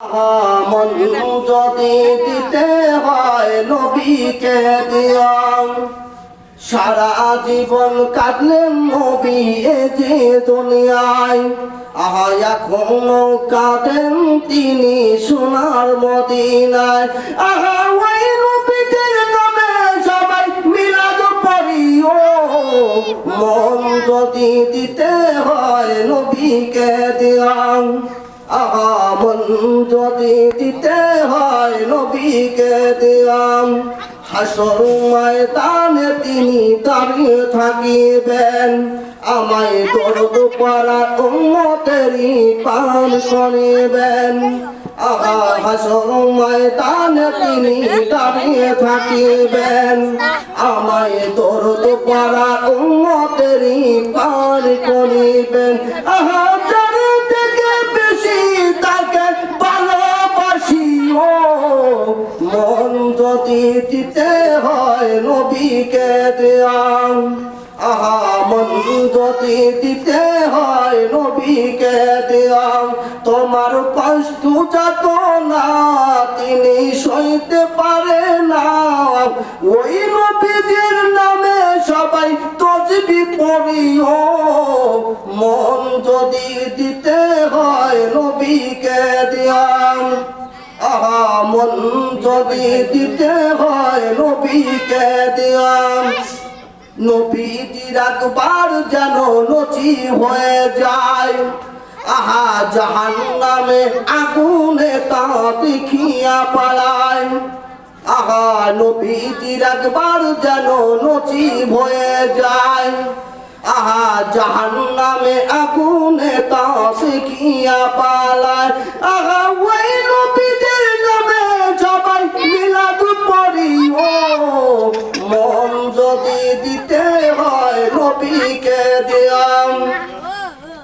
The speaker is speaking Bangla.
মন যদি দিতে হয় নবীকে দিয়াম সারা জীবন কাটলেন নবী এ যে দুনিয়ায়। আহা, এখনও কাঁদেন তিনি সোনার মদিনায়। আহা, ওই নবীদের নামে সবাই মিলাদ পড়িও। মন যদি দিতে হয় নবীকে দিয়াম আহা মন যদি দিতে হয় নবীকে দিয়াম। হাসর ময়দানে তিনি দাঁড়িয়ে থাকিবেন। আমায় দর্দ পারা উম্মতেরই পান করিবেন আহা, হাসর ময়দানে তিনি দাঁড়িয়ে থাকিবেন। আমায় দর্দ পারা উম্মতেরই পান করিবেন আহা মন যদি দিতে হয় নবীকে দেয়াম আহা, মন যদি দিতে হয় নবীকে দেয়াম তোমার কষ্ট যত না তিনি সইতে পারে না। ওই নবীদের নামে সবাই তসবি পড়িও। মন যদি দিতে হয় নবীকে দিয়াম আহা, মন যদি দিতে হয় নবীকে দিয়াম নবীজি রাখবার যেন নচি হয়ে যায়। আহা জাহান নামে আগুনে তা দেখিয়া পালায়। আহা নবীজি রাখবার যেন নচি হয়ে যায়। আহা জাহান নামে আগুনে তা দেখিয়া পালায়। দিতে হয় রবিকে দিয়াম।